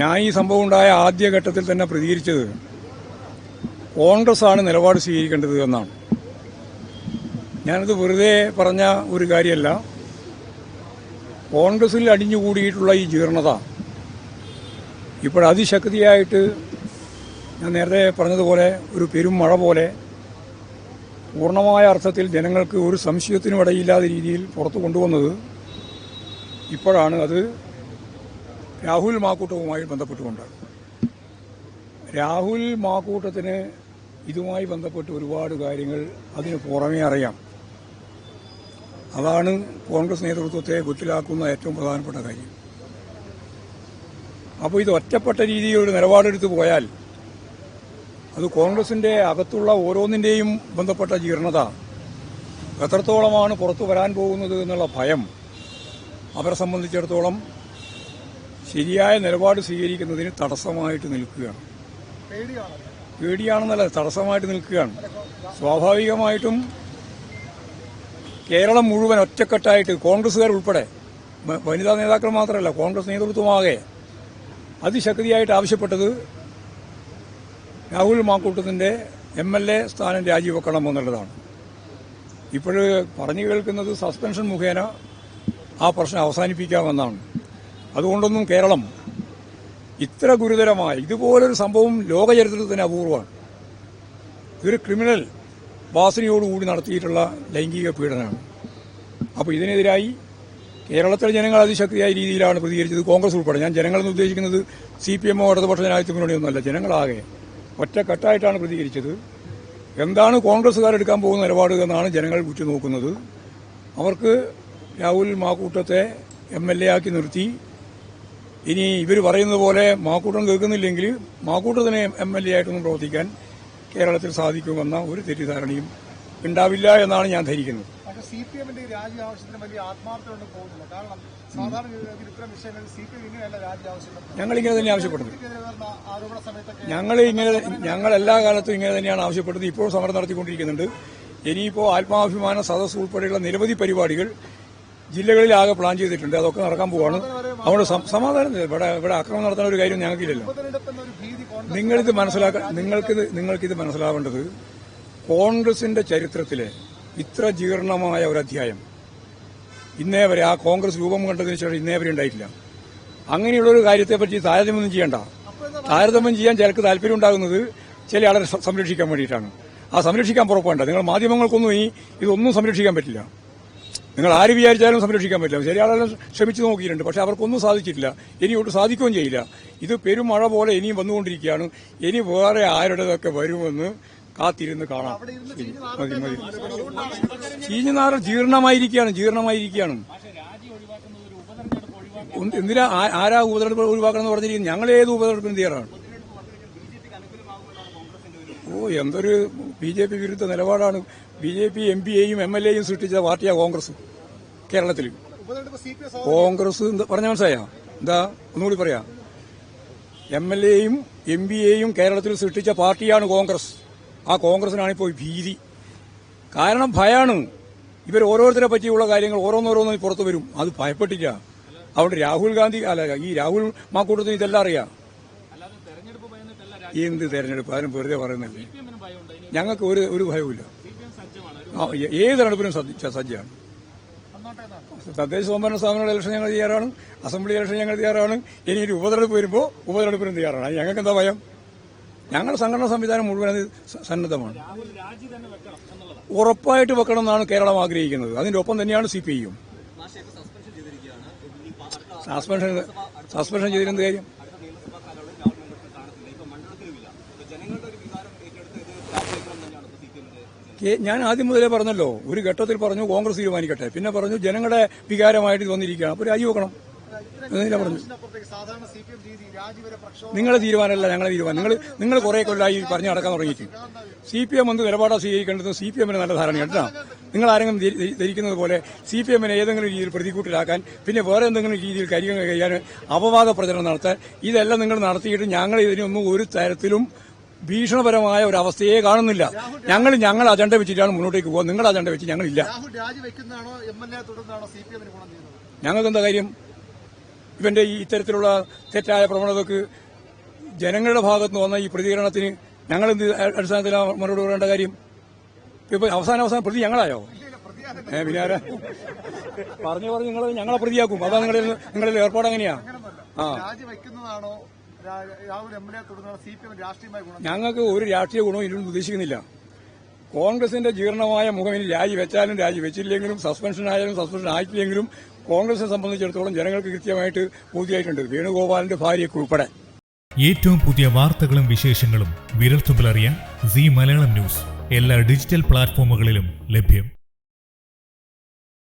ഞാൻ ഈ സംഭവം ഉണ്ടായ ആദ്യഘട്ടത്തിൽ തന്നെ പ്രതികരിച്ചത് കോൺഗ്രസ് ആണ് നിലപാട് സ്വീകരിക്കേണ്ടത് എന്നാണ്. ഞാനത് വെറുതെ പറഞ്ഞ ഒരു കാര്യമല്ല. കോൺഗ്രസിൽ അടിഞ്ഞുകൂടിയിട്ടുള്ള ഈ ജീർണത ഇപ്പോൾ അതിശക്തിയായിട്ട് ഞാൻ നേരത്തെ പറഞ്ഞതുപോലെ ഒരു പെരും മഴ പോലെ പൂർണമായ അർത്ഥത്തിൽ ജനങ്ങൾക്ക് ഒരു സംശയത്തിനും ഇടയില്ലാത്ത രീതിയിൽ പുറത്തു കൊണ്ടുവന്നത് ഇപ്പോഴാണ്. അത് രാഹുൽ മാക്കൂട്ടവുമായി ബന്ധപ്പെട്ടുകൊണ്ട് രാഹുൽ മാക്കൂട്ടത്തിന് ഇതുമായി ബന്ധപ്പെട്ട് ഒരുപാട് കാര്യങ്ങൾ അതിന് പുറമേ അറിയാം. അതാണ് കോൺഗ്രസ് നേതൃത്വത്തെ കുത്തിലാക്കുന്ന ഏറ്റവും പ്രധാനപ്പെട്ട കാര്യം. അപ്പോൾ ഇത് ഒറ്റപ്പെട്ട രീതിയിൽ ഒരു നിലപാടെടുത്ത് പോയാൽ അത് കോൺഗ്രസിന്റെ അകത്തുള്ള ഓരോന്നിന്റെയും ബന്ധപ്പെട്ട ജീർണത എത്രത്തോളമാണ് പുറത്തു വരാൻ പോകുന്നത് എന്നുള്ള ഭയം അവരെ സംബന്ധിച്ചിടത്തോളം ശരിയായ നിലപാട് സ്വീകരിക്കുന്നതിന് തടസ്സമായിട്ട് നിൽക്കുകയാണ്. പേടിയാണ് പേടിയാണെന്നല്ല തടസ്സമായിട്ട് നിൽക്കുകയാണ്. സ്വാഭാവികമായിട്ടും കേരളം മുഴുവൻ ഒറ്റക്കെട്ടായിട്ട് കോൺഗ്രസ്സുകാർ ഉൾപ്പെടെ വനിതാ നേതാക്കൾ മാത്രമല്ല കോൺഗ്രസ് നേതൃത്വമാകെ അതിശക്തിയായിട്ട് ആവശ്യപ്പെട്ടത് രാഹുൽ മാക്കൂട്ടത്തിന്റെ എം എൽ എ സ്ഥാനം രാജിവെക്കണം എന്നുള്ളതാണ്. ഇപ്പോൾ പറഞ്ഞു കേൾക്കുന്നത് സസ്പെൻഷൻ മുഖേന ആ പ്രശ്നം അവസാനിപ്പിക്കാമെന്നാണ്. അതുകൊണ്ടൊന്നും കേരളം ഇത്ര ഗുരുതരമായ ഇതുപോലൊരു സംഭവം ലോക ചരിത്രത്തിൽ തന്നെ അപൂർവമാണ്. ഇതൊരു ക്രിമിനൽ വാസനയോടുകൂടി നടത്തിയിട്ടുള്ള ലൈംഗിക പീഡനമാണ്. അപ്പോൾ ഇതിനെതിരായി കേരളത്തിലെ ജനങ്ങൾ അതിശക്തിയായ രീതിയിലാണ് പ്രതികരിച്ചത്. കോൺഗ്രസ് ഉൾപ്പെടെ. ഞാൻ ജനങ്ങളെന്ന് ഉദ്ദേശിക്കുന്നത് സി പി എമ്മോ ഇടതുപക്ഷ ജനാധിപത്യ മുന്നണിയൊന്നുമല്ല ജനങ്ങളാകെ ഒറ്റക്കെട്ടായിട്ടാണ് പ്രതികരിച്ചത്. എന്താണ് കോൺഗ്രസ്സുകാർ എടുക്കാൻ പോകുന്ന നിലപാട് എന്നാണ് ജനങ്ങൾ ഉറ്റുനോക്കുന്നത്. അവർക്ക് രാഹുൽ മാക്കൂട്ടത്തെ എം എൽ എ ആക്കി നിർത്തി. ഇനി ഇവർ പറയുന്നത് പോലെ മാക്കൂട്ടം കേൾക്കുന്നില്ലെങ്കിൽ മാക്കൂട്ടത്തിന് എം എൽ എ ആയിട്ടൊന്നും പ്രവർത്തിക്കാൻ കേരളത്തിൽ സാധിക്കുമെന്ന ഒരു തെറ്റിദ്ധാരണയും ഉണ്ടാവില്ല എന്നാണ് ഞാൻ ധരിക്കുന്നത്. സി പി എമ്മിന്റെ രാജി ആവശ്യത്തിന് വലിയ ആത്മാർത്ഥതയൊന്നും പോകുന്നില്ല. കാരണം സാധാരണ രീതിയിൽ ഇത്തരം വിഷയങ്ങളിൽ സി പി എം ഇങ്ങനെയല്ല രാജി ആവശ്യപ്പെടുന്നത്. ഞങ്ങൾ ഇങ്ങനെ തന്നെ ആവശ്യപ്പെടുന്നത്. സമയത്തൊക്കെ ഞങ്ങൾ ഇങ്ങനെ ഞങ്ങൾ എല്ലാ കാലത്തും ഇങ്ങനെ തന്നെയാണ് ആവശ്യപ്പെടുന്നത്. ഇപ്പോൾ സമരം നടത്തിക്കൊണ്ടിരിക്കുന്നുണ്ട്. ഇനിയിപ്പോൾ ആത്മാഭിമാന സദസ് ഉൾപ്പെടെയുള്ള നിരവധി പരിപാടികൾ ജില്ലകളിലാകെ പ്ലാൻ ചെയ്തിട്ടുണ്ട്. അതൊക്കെ നടക്കാൻ പോവാണ്. അതുകൊണ്ട് സമാധാനം ഇവിടെ ഇവിടെ അക്രമം നടത്തുന്ന ഒരു കാര്യം ഞങ്ങൾക്കില്ലല്ലോ. നിങ്ങളിത് മനസ്സിലാക്കാൻ നിങ്ങൾക്കിത് നിങ്ങൾക്കിത് മനസ്സിലാവേണ്ടത് കോൺഗ്രസിന്റെ ചരിത്രത്തിലെ ഇത്ര ജീർണമായ ഒരു അധ്യായം. ഇന്നേ വരെ ആ കോൺഗ്രസ് രൂപം കണ്ടതിന് ശേഷം ഇന്നേ വരെ ഉണ്ടായിട്ടില്ല. അങ്ങനെയുള്ള ഒരു കാര്യത്തെപ്പറ്റി താരതമ്യമൊന്നും ചെയ്യണ്ട. താരതമ്യം ചെയ്യാൻ ചിലക്ക് താല്പര്യം ഉണ്ടാകുന്നത് ചില ആളെ സംരക്ഷിക്കാൻ വേണ്ടിയിട്ടാണ്. ആ സംരക്ഷിക്കാൻ പുറപ്പെടേണ്ട. നിങ്ങൾ മാധ്യമങ്ങൾക്കൊന്നും ഈ ഇതൊന്നും സംരക്ഷിക്കാൻ പറ്റില്ല. നിങ്ങൾ ആര് വിചാരിച്ചാലും സംരക്ഷിക്കാൻ പറ്റില്ല. ശരിയാളെല്ലാം ശ്രമിച്ചു നോക്കിയിട്ടുണ്ട്. പക്ഷെ അവർക്കൊന്നും സാധിച്ചിട്ടില്ല. ഇനി ഒട്ട് സാധിക്കുകയും ചെയ്യില്ല. ഇത് പെരുമഴ പോലെ ഇനിയും വന്നുകൊണ്ടിരിക്കുകയാണ്. ഇനി വേറെ ആരുടേതൊക്കെ വരുമെന്ന് കാത്തിരുന്ന് കാണാം. മതി മതി. ചീഞ്ഞുനാറ് ജീർണമായിരിക്കുകയാണ് ജീർണമായിരിക്കുകയാണ്. എന്തിനാ ആരാ ഉപതെരഞ്ഞെടുപ്പ് ഒഴിവാക്കണം എന്ന് പറഞ്ഞിരിക്കുന്നത്? ഞങ്ങൾ ഏത് ഉപതെരഞ്ഞെടുപ്പിന് തയ്യാറാണ്? എന്തൊരു ബി ജെ പി വിരുദ്ധ നിലപാടാണ്. ബി ജെ പി എം പിയെയും എം എൽ എയും സൃഷ്ടിച്ച പാർട്ടിയാണ് കോൺഗ്രസ് കേരളത്തിൽ കോൺഗ്രസ് പറഞ്ഞ മനസ്സിലായോ? എന്താ? ഒന്നുകൂടി പറയാം. എം എൽ എയും എം പിയെയും കേരളത്തിൽ സൃഷ്ടിച്ച പാർട്ടിയാണ് കോൺഗ്രസ്. ആ കോൺഗ്രസിനാണ് ഇപ്പോൾ ഭീതി. കാരണം ഭയാണ്. ഇവർ ഓരോരുത്തരെ പറ്റിയുള്ള കാര്യങ്ങൾ ഓരോന്നോരോന്നും പുറത്തു വരും. അത് ഭയപ്പെട്ടില്ല അവിടെ രാഹുൽ ഗാന്ധി അല്ല ഈ രാഹുൽ മാക്കൂട്ടത്തിന് ഇതെല്ലാം അറിയാം. എന്ത് തെരഞ്ഞെടുപ്പ്? അതിനും വെറുതെ പറയുന്നില്ലേ. ഞങ്ങൾക്ക് ഒരു ഒരു ഭയവുമില്ല. ഏത് തെരഞ്ഞെടുപ്പിനും സജ്ജ- സജ്ജമാണ് തദ്ദേശ സ്വയംഭരണ സ്ഥാപനങ്ങളുടെ ഇലക്ഷൻ ഞങ്ങൾ തയ്യാറാണ്. അസംബ്ലി ഇലക്ഷൻ ഞങ്ങൾ തയ്യാറാണ്. ഇനി ഒരു ഉപതെരഞ്ഞെടുപ്പ് വരുമ്പോൾ ഉപതെരഞ്ഞെടുപ്പിനും തയ്യാറാണ്. ഞങ്ങൾക്ക് എന്താ ഭയം? ഞങ്ങളുടെ സംഘടനാ സംവിധാനം മുഴുവൻ അത് സന്നദ്ധമാണ്. ഉറപ്പായിട്ട് വെക്കണം എന്നാണ് കേരളം ആഗ്രഹിക്കുന്നത്. അതിന്റെ ഒപ്പം തന്നെയാണ് സി പി ഐയും. സസ്പെൻഷൻ സസ്പെൻഷൻ ചെയ്തിരുന്ന കാര്യം? ഞാൻ ആദ്യം മുതലേ പറഞ്ഞല്ലോ ഒരു ഘട്ടത്തിൽ പറഞ്ഞു കോൺഗ്രസ് തീരുമാനിക്കട്ടെ. പിന്നെ പറഞ്ഞു ജനങ്ങളുടെ വികാരമായിട്ട് തോന്നിയിരിക്കുകയാണ് വന്നിരിക്കുകയാണ്. അപ്പോൾ രാജിവെക്കണം പറഞ്ഞു. നിങ്ങളെ തീരുമാനമല്ല ഞങ്ങളെ തീരുമാനം. നിങ്ങൾ നിങ്ങൾ കുറെ കൊല്ലമായി പറഞ്ഞു നടക്കാൻ തുടങ്ങിയിട്ട്. സി പി എം എന്ത് നിലപാടാ സ്വീകരിക്കേണ്ടത് സി പി എമ്മിന് നല്ല ധാരണ കേട്ടോ. നിങ്ങൾ ആരെങ്കിലും ധരി- ധരി- ധരിക്കുന്നത് പോലെ സി പി എമ്മിനെ ഏതെങ്കിലും രീതിയിൽ പ്രതികൂട്ടിലാക്കാൻ പിന്നെ വേറെ എന്തെങ്കിലും രീതിയിൽ കാര്യങ്ങൾ കഴിയാൻ അപവാദ പ്രചരണം നടത്താൻ ഇതെല്ലാം നിങ്ങൾ നടത്തിയിട്ട് ഞങ്ങൾ ഇതിനൊന്നും ഒരു തരത്തിലും ഭീഷണപരമായ ഒരു അവസ്ഥയെ കാണുന്നില്ല. ഞങ്ങൾ ഞങ്ങൾ അജണ്ട വെച്ചിട്ടാണ് മുന്നോട്ടേക്ക് പോകുക നിങ്ങൾ അജണ്ട വെച്ച് ഞങ്ങളില്ല ഞങ്ങൾക്ക് എന്താ കാര്യം? ഇവന്റെ ഈ ഇത്തരത്തിലുള്ള തെറ്റായ പ്രവണതക്ക് ജനങ്ങളുടെ ഭാഗത്ത് നിന്ന് വന്ന ഈ പ്രതികരണത്തിന് ഞങ്ങൾ എന്ത് അടിസ്ഥാനത്തിലാണ് മറുപടി പറയേണ്ട കാര്യം? ഇപ്പൊ അവസാന അവസാനം പ്രതി ഞങ്ങളായോ? ഏ പിന്നെ പറഞ്ഞു പറഞ്ഞു നിങ്ങൾ ഞങ്ങളെ പ്രതിയാക്കും. അതാ നിങ്ങളുടെ നിങ്ങളുടെ ഏർപ്പാട് എങ്ങനെയാ ആ. രാഹുൽ എം എൽ എ തുടർന്നുള്ള സി പി എം രാഷ്ട്രീയമായ ഗുണം. ഞങ്ങൾക്ക് ഒരു രാഷ്ട്രീയ ഗുണവും ഇതിലൊന്നും ഉദ്ദേശിക്കുന്നില്ല. കോൺഗ്രസിന്റെ ജീർണമായ മുഖം ഇനി രാജി വെച്ചാലും രാജി വെച്ചില്ലെങ്കിലും സസ്പെൻഷൻ ആയാലും സസ്പെൻഷൻ ആയിട്ടില്ലെങ്കിലും കോൺഗ്രസിനെ സംബന്ധിച്ചിടത്തോളം ജനങ്ങൾക്ക് കൃത്യമായിട്ട് ബോധ്യമായിട്ടുണ്ട് വേണുഗോപാലിന്റെ ഭാര്യയൊക്കെ ഉൾപ്പെടെ. ഏറ്റവും പുതിയ വാർത്തകളും വിശേഷങ്ങളും വിരൽത്തുമ്പിലറിയാൻ സി മലയാളം ന്യൂസ്. എല്ലാ ഡിജിറ്റൽ പ്ലാറ്റ്ഫോമുകളിലും ലഭ്യം.